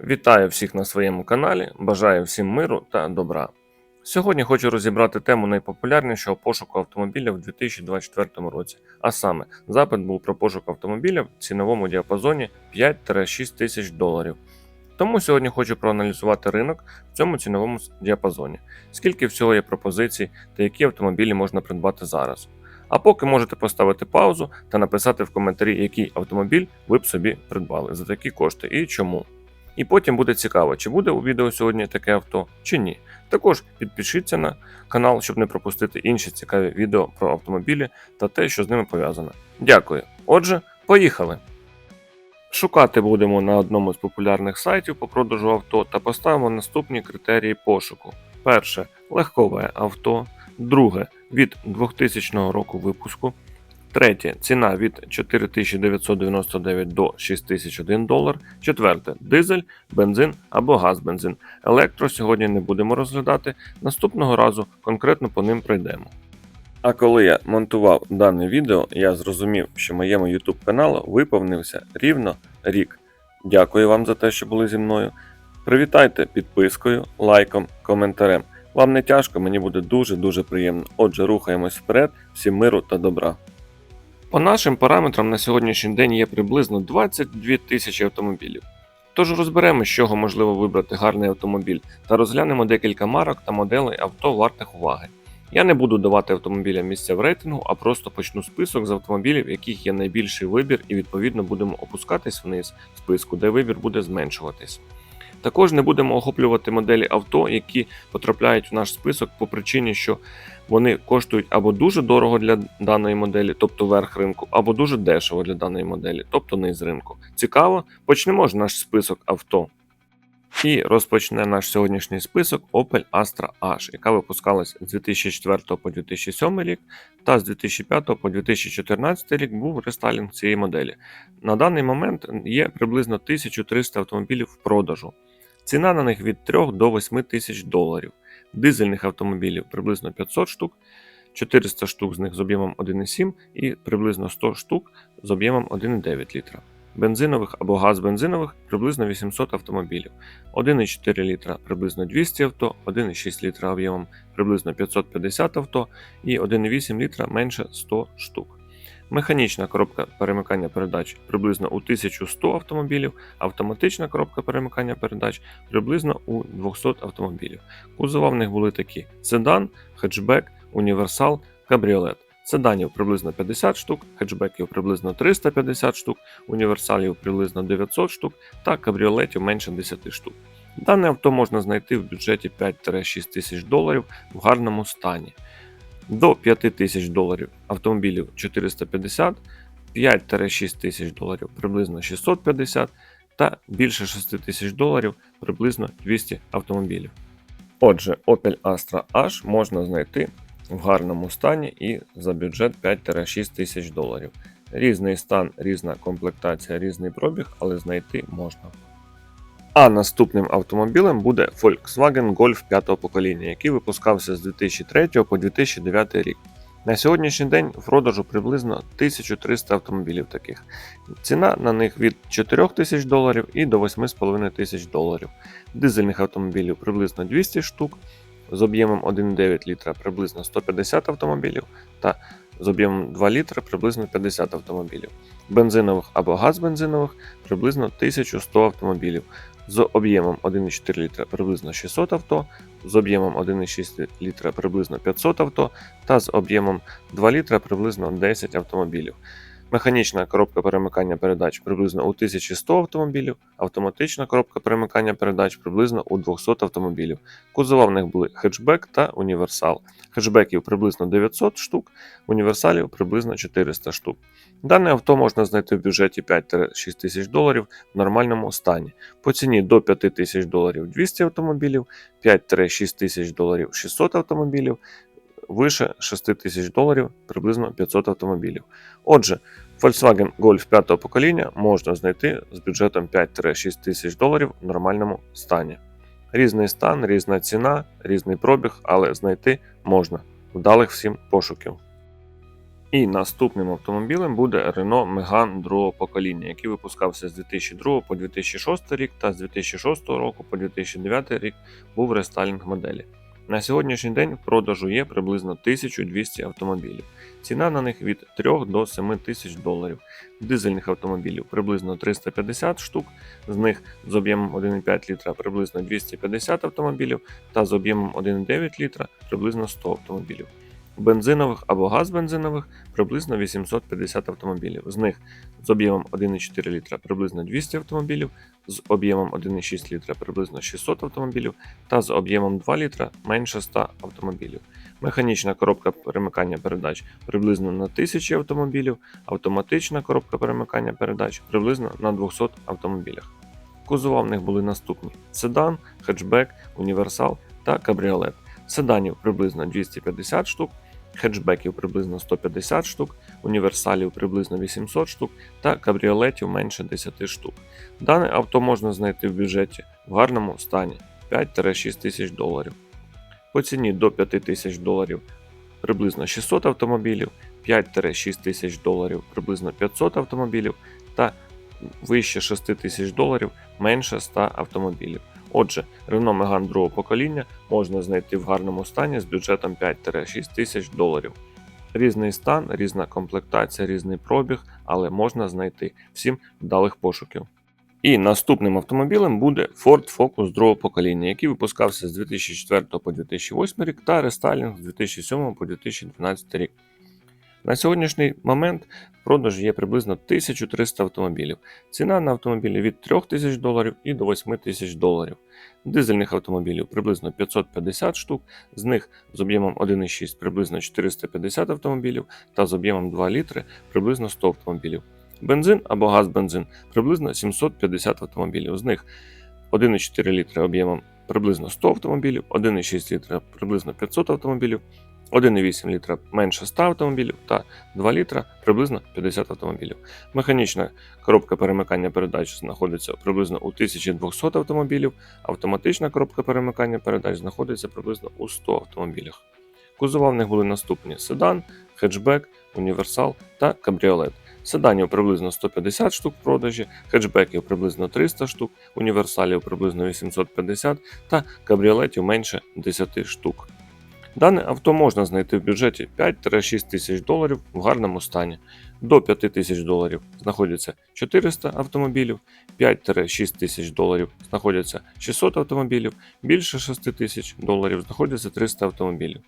Вітаю всіх на своєму каналі, бажаю всім миру та добра. Сьогодні хочу розібрати тему найпопулярнішого пошуку автомобіля в 2024 році. А саме, запит був про пошук автомобіля в ціновому діапазоні 5-6 тисяч доларів. Тому сьогодні хочу проаналізувати ринок в цьому ціновому діапазоні, скільки всього є пропозицій та які автомобілі можна придбати зараз. А поки можете поставити паузу та написати в коментарі, який автомобіль ви б собі придбали за такі кошти і чому. І потім буде цікаво, чи буде у відео сьогодні таке авто, чи ні. Також підпишіться на канал, щоб не пропустити інші цікаві відео про автомобілі та те, що з ними пов'язано. Дякую. Отже, поїхали! Шукати будемо на одному з популярних сайтів по продажу авто та поставимо наступні критерії пошуку: перше легкове авто, друге від 2000 року випуску. Третє ціна від 4999 до 6001 долар. Четверте дизель, бензин або газ-бензин. Електро сьогодні не будемо розглядати. Наступного разу конкретно по ним пройдемо. А коли я монтував дане відео, я зрозумів, що моєму YouTube каналу виповнився рівно рік. Дякую вам за те, що були зі мною. Привітайте підпискою, лайком, коментарем. Вам не тяжко, мені буде дуже-дуже приємно. Отже, рухаємось вперед, всім миру та добра. По нашим параметрам на сьогоднішній день є приблизно 22 тисячі автомобілів. Тож розберемо, з чого можливо вибрати гарний автомобіль, та розглянемо декілька марок та моделей авто вартих уваги. Я не буду давати автомобілям місця в рейтингу, а просто почну список з автомобілів, яких є найбільший вибір, і відповідно будемо опускатись вниз в списку, де вибір буде зменшуватись. Також не будемо охоплювати моделі авто, які потрапляють в наш список по причині, що вони коштують або дуже дорого для даної моделі, тобто верх ринку, або дуже дешево для даної моделі, тобто низ ринку. Цікаво, почнемо ж наш список авто. І розпочне наш сьогоднішній список Opel Astra H, яка випускалась з 2004 по 2007 рік, та з 2005 по 2014 рік був рестайлінг цієї моделі. На даний момент є приблизно 1300 автомобілів в продажу. Ціна на них від 3 до 8 тисяч доларів. Дизельних автомобілів приблизно 500 штук, 400 штук з них з об'ємом 1,7 і приблизно 100 штук з об'ємом 1,9 літра. Бензинових або газбензинових приблизно 800 автомобілів, 1,4 літра приблизно 200 авто, 1,6 літра об'ємом приблизно 550 авто і 1,8 літра менше 100 штук. Механічна коробка перемикання передач приблизно у 1100 автомобілів, автоматична коробка перемикання передач приблизно у 200 автомобілів. Кузова в них були такі: седан, хетчбек, універсал, кабріолет. Седанів приблизно 50 штук, хетчбеків приблизно 350 штук, універсалів приблизно 900 штук та кабріолетів менше 10 штук. Дане авто можна знайти в бюджеті 5-6 тисяч доларів в гарному стані. До 5 тисяч доларів автомобілів 450, 5-6 тисяч доларів приблизно 650 та більше 6 тисяч доларів приблизно 200 автомобілів. Отже, Opel Astra H можна знайти в гарному стані і за бюджет 5-6 тисяч доларів. Різний стан, різна комплектація, різний пробіг, але знайти можна. А наступним автомобілем буде Volkswagen Golf 5 покоління, який випускався з 2003 по 2009 рік. На сьогоднішній день в продажу приблизно 1300 автомобілів таких. Ціна на них від 4 тисяч доларів і до 8,5 тисяч доларів. Дизельних автомобілів приблизно 200 штук, з об'ємом 1,9 літра приблизно 150 автомобілів та з об'ємом 2 літра приблизно 50 автомобілів. Бензинових або газбензинових приблизно 1100 автомобілів. З об'ємом 1,4 літра приблизно 600 авто, з об'ємом 1,6 літра приблизно 500 авто та з об'ємом 2 літра приблизно 10 автомобілів. Механічна коробка перемикання передач приблизно у 1100 автомобілів, автоматична коробка перемикання передач приблизно у 200 автомобілів. Кузова в них були хетчбек та універсал. Хетчбеків приблизно 900 штук, універсалів приблизно 400 штук. Дане авто можна знайти в бюджеті 5-6 тисяч доларів в нормальному стані. По ціні до 5 тисяч доларів 200 автомобілів, 5-6 тисяч доларів 600 автомобілів, вище 6 тисяч доларів приблизно 500 автомобілів. Отже, Volkswagen Golf 5 покоління можна знайти з бюджетом 5-6 тисяч доларів в нормальному стані. Різний стан, різна ціна, різний пробіг, але знайти можна. Вдалих всім пошуків. І наступним автомобілем буде Renault Megane другого покоління, який випускався з 2002 по 2006 рік та з 2006 року по 2009 рік був рестайлінг моделі. На сьогоднішній день в продажу є приблизно 1200 автомобілів. Ціна на них від 3 до 7 тисяч доларів. Дизельних автомобілів приблизно 350 штук, з них з об'ємом 1,5 літра приблизно 250 автомобілів та з об'ємом 1,9 літра приблизно 100 автомобілів. Бензинових або газбензинових приблизно 850 автомобілів. З них з об'ємом 1,4 літра приблизно 200 автомобілів, з об'ємом 1,6 літра приблизно 600 автомобілів та з об'ємом 2 літра менше 100 автомобілів. Механічна коробка перемикання передач приблизно на 1000 автомобілів, автоматична коробка перемикання передач приблизно на 200 автомобілях. Кузова в них були наступні: седан, хетчбек, універсал та кабріолет. Седанів приблизно 250 штук, хетчбеків приблизно 150 штук, універсалів приблизно 800 штук та кабріолетів менше 10 штук. Дане авто можна знайти в бюджеті в гарному стані 5-6 тисяч доларів. По ціні до 5 тисяч доларів приблизно 600 автомобілів, 5-6 тисяч доларів приблизно 500 автомобілів та вище 6 тисяч доларів менше 100 автомобілів. Отже, Renault Megane другого покоління можна знайти в гарному стані з бюджетом 5-6 тисяч доларів. Різний стан, різна комплектація, різний пробіг, але можна знайти всім вдалих пошуків. І наступним автомобілем буде Ford Focus другого покоління, який випускався з 2004 по 2008 рік та рестайлінг з 2007 по 2012 рік. На сьогоднішній момент продажі є приблизно 1300 автомобілів. Ціна на автомобілі від 3000 доларів і до 8000 доларів. Дизельних автомобілів приблизно 550 штук, з них з об'ємом 1,6 приблизно 450 автомобілів та з об'ємом 2 літри приблизно 100 автомобілів. Бензин або газ-бензин приблизно 750 автомобілів, з них 1,4 літри об'ємом приблизно 100 автомобілів, 1,6 літра приблизно 500 автомобілів, 1,8 літра менше 100 автомобілів та 2 літра приблизно 50 автомобілів. Механічна коробка перемикання передач знаходиться приблизно у 1200 автомобілів, автоматична коробка перемикання передач знаходиться приблизно у 100 автомобілях. Кузова в них були наступні: седан, хетчбек, універсал та кабріолет. Седанів приблизно 150 штук в продажі, хетчбеків приблизно 300 штук, універсалів приблизно 850 та кабріолетів менше 10 штук. Дане авто можна знайти в бюджеті 5-6 тисяч доларів в гарному стані. До 5 тисяч доларів знаходяться 400 автомобілів, 5-6 тисяч доларів знаходяться 600 автомобілів, більше 6 тисяч доларів знаходяться 300 автомобілів.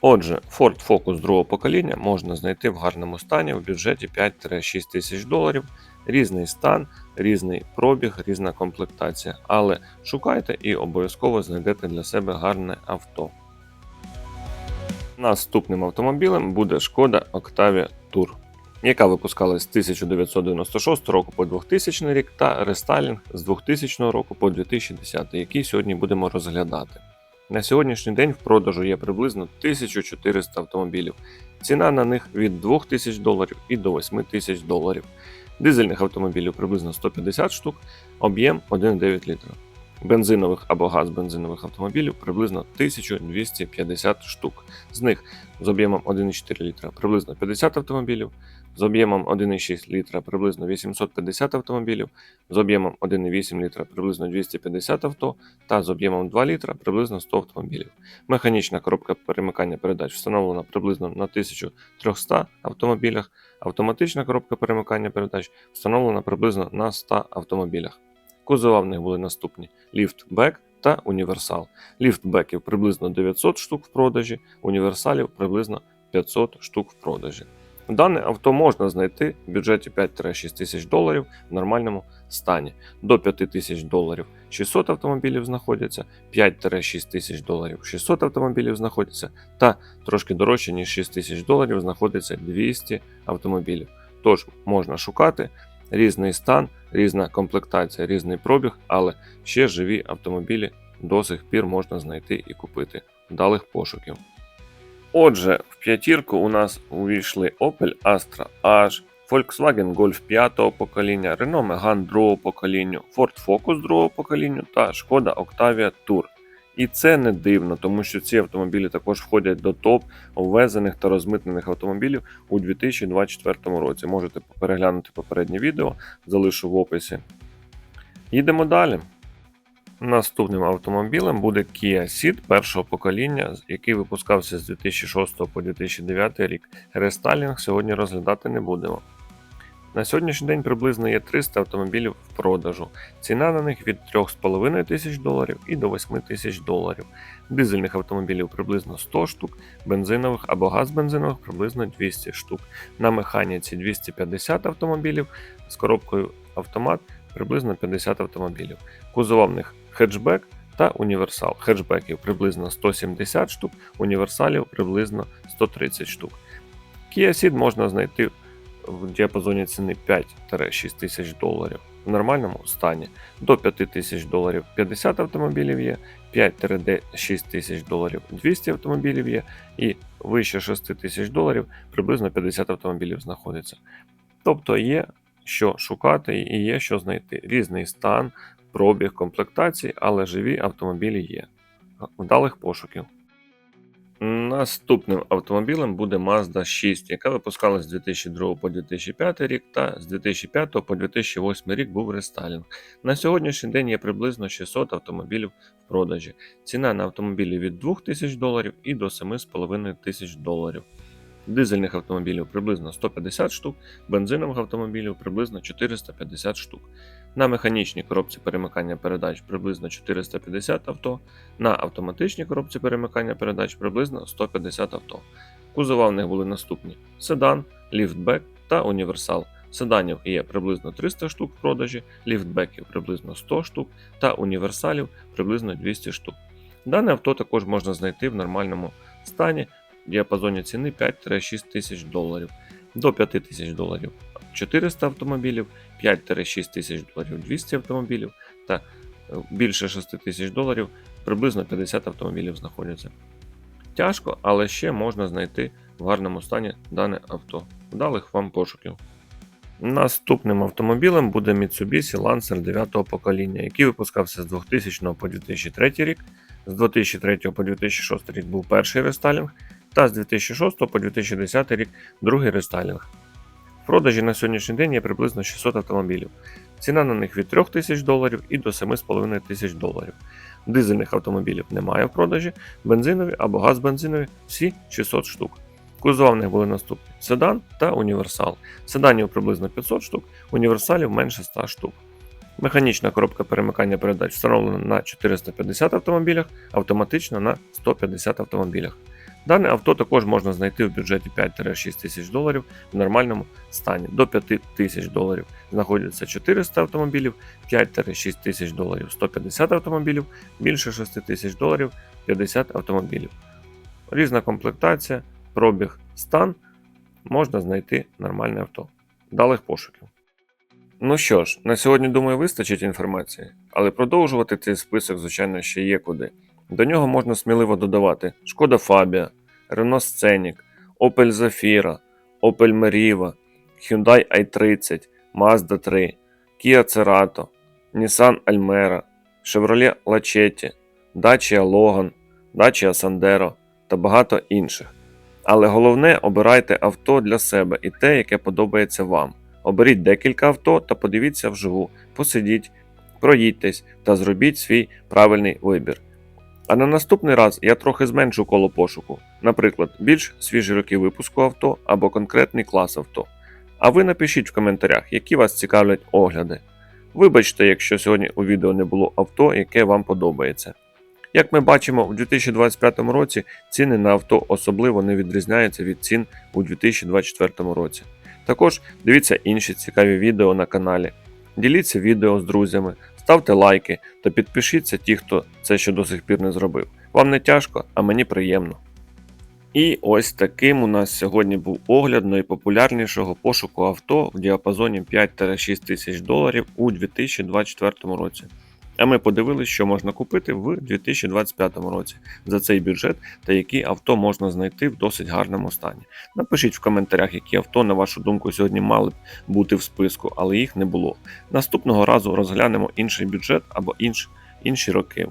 Отже, Ford Focus другого покоління можна знайти в гарному стані в бюджеті 5-6 тисяч доларів, різний стан, різний пробіг, різна комплектація. Але шукайте і обов'язково знайдете для себе гарне авто. Наступним автомобілем буде шкода Octavia Tour, яка випускалась з 1996 року по 2000 рік та рестайлінг з 2000 року по 2010, який сьогодні будемо розглядати. На сьогоднішній день в продажу є приблизно 1400 автомобілів. Ціна на них від 2000 доларів і до 8000 доларів. Дизельних автомобілів приблизно 150 штук, об'єм 1,9 літра. Бензинових або газбензинових автомобілів приблизно 1250 штук. З них з об'ємом 1,4 літра приблизно 50 автомобілів, з об'ємом 1,6 літра приблизно 850 автомобілів, з об'ємом 1,8 літра приблизно 250 авто та з об'ємом 2 літра приблизно 100 автомобілів. Механічна коробка перемикання передач встановлена приблизно на 1300 автомобілях, автоматична коробка перемикання передач встановлена приблизно на 100 автомобілях. Кузова в них були наступні: ліфтбек та універсал. Ліфтбеків приблизно 900 штук в продажі, універсалів приблизно 500 штук в продажі. Дане авто можна знайти в бюджеті 5-6 тисяч доларів в нормальному стані. До 5 тисяч доларів 600 автомобілів знаходяться, 5-6 тисяч доларів 600 автомобілів знаходяться, та трошки дорожче, ніж 6 тисяч доларів знаходиться 200 автомобілів. Тож можна шукати різний стан, різна комплектація, різний пробіг, але ще живі автомобілі до сих пір можна знайти і купити вдалих пошуків. Отже, в п'ятірку у нас увійшли Opel Astra H, Volkswagen Golf 5 покоління, Renault Megane 2 покоління, Ford Focus 2 покоління та Шкода Octavia Tour. І це не дивно, тому що ці автомобілі також входять до топ ввезених та розмитнених автомобілів у 2024 році. Можете переглянути попереднє відео, залишу в описі. Їдемо далі. Наступним автомобілем буде Kia Ceed першого покоління, який випускався з 2006 по 2009 рік. Рестайлінг сьогодні розглядати не будемо. На сьогоднішній день приблизно є 300 автомобілів в продажу. Ціна на них від 3,5 тисяч доларів і до 8 тисяч доларів. Дизельних автомобілів приблизно 100 штук, бензинових або газбензинових приблизно 200 штук. На механіці 250 автомобілів з коробкою автомат приблизно 50 автомобілів. Кузова в хеджбек та універсал. Хеджбеків приблизно 170 штук, універсалів приблизно 130 штук. Kia Ceed можна знайти в діапазоні ціни 5-6 тисяч доларів в нормальному стані. До 5 тисяч доларів 50 автомобілів є, 5-6 тисяч доларів 200 автомобілів є, і вище 6 тисяч доларів приблизно 50 автомобілів знаходиться. Тобто є що шукати і є що знайти. Різний стан, пробіг, комплектації, але живі автомобілі є. Вдалих пошуків. Наступним автомобілем буде Mazda 6, яка випускалась з 2002 по 2005 рік та з 2005 по 2008 рік був рестайлінг. На сьогоднішній день є приблизно 600 автомобілів в продажі. Ціна на автомобілі від 2000 доларів і до 7,5 тисяч доларів. Дизельних автомобілів приблизно 150 штук, бензинових автомобілів приблизно 450 штук. На механічній коробці перемикання передач приблизно 450 авто, на автоматичній коробці перемикання передач приблизно 150 авто. Кузова в них були наступні: седан, ліфтбек та універсал. Седанів є приблизно 300 штук в продажі, ліфтбеків приблизно 100 штук та універсалів приблизно 200 штук. Дане авто також можна знайти в нормальному стані в діапазоні ціни 5-6 тисяч доларів до 5 тисяч доларів 400 автомобілів, 5-6 тисяч доларів 200 автомобілів та е, більше 6 тисяч доларів приблизно 50 автомобілів знаходяться. Тяжко, але ще можна знайти в гарному стані дане авто. Вдалих вам пошуків. Наступним автомобілем буде Mitsubishi Lancer 9 покоління, який випускався з 2000 по 2003 рік, з 2003 по 2006 рік був перший рестайлінг, та з 2006 по 2010 рік другий рестайлінг. Продажі на сьогоднішній день є приблизно 600 автомобілів. Ціна на них від 3 тисяч доларів і до 7,5 тисяч доларів. Дизельних автомобілів немає в продажі, бензинові або газбензинові всі 600 штук. Кузова в них були наступні: седан та універсал. Седанів приблизно 500 штук, універсалів менше 100 штук. Механічна коробка перемикання передач встановлена на 450 автомобілях, автоматична на 150 автомобілях. Дане авто також можна знайти в бюджеті 5-6 тисяч доларів в нормальному стані. До 5 тисяч доларів знаходяться 400 автомобілів, 5-6 тисяч доларів 150 автомобілів, більше 6 тисяч доларів 50 автомобілів. Різна комплектація, пробіг, стан можна знайти нормальне авто. Далих пошуків. Ну що ж, на сьогодні, думаю, вистачить інформації, але продовжувати цей список, звичайно, ще є куди. До нього можна сміливо додавати Шкода Fabia, Renault Scenic, Opel Zafira, Opel Meriva, Hyundai i30, Mazda 3, Kia Cerato, Nissan Almera, Chevrolet Lachetti, Dacia Logan, Dacia Sandero та багато інших. Але головне обирайте авто для себе і те, яке подобається вам. Оберіть декілька авто та подивіться вживу, посидіть, проїдьтесь та зробіть свій правильний вибір. А на наступний раз я трохи зменшу коло пошуку, наприклад, більш свіжі роки випуску авто або конкретний клас авто. А ви напишіть в коментарях, які вас цікавлять огляди. Вибачте, якщо сьогодні у відео не було авто, яке вам подобається. Як ми бачимо, у 2025 році ціни на авто особливо не відрізняються від цін у 2024 році. Також дивіться інші цікаві відео на каналі. Діліться відео з друзями, ставте лайки та підпишіться ті, хто це ще до сих пір не зробив. Вам не тяжко, а мені приємно. І ось таким у нас сьогодні був огляд найпопулярнішого пошуку авто в діапазоні 5-6 тисяч доларів у 2024 році. А ми подивилися, що можна купити в 2025 році за цей бюджет та які авто можна знайти в досить гарному стані. Напишіть в коментарях, які авто, на вашу думку, сьогодні мали б бути в списку, але їх не було. Наступного разу розглянемо інший бюджет або інш, інші роки.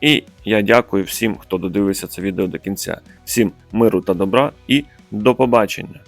І я дякую всім, хто додивився це відео до кінця. Всім миру та добра і до побачення!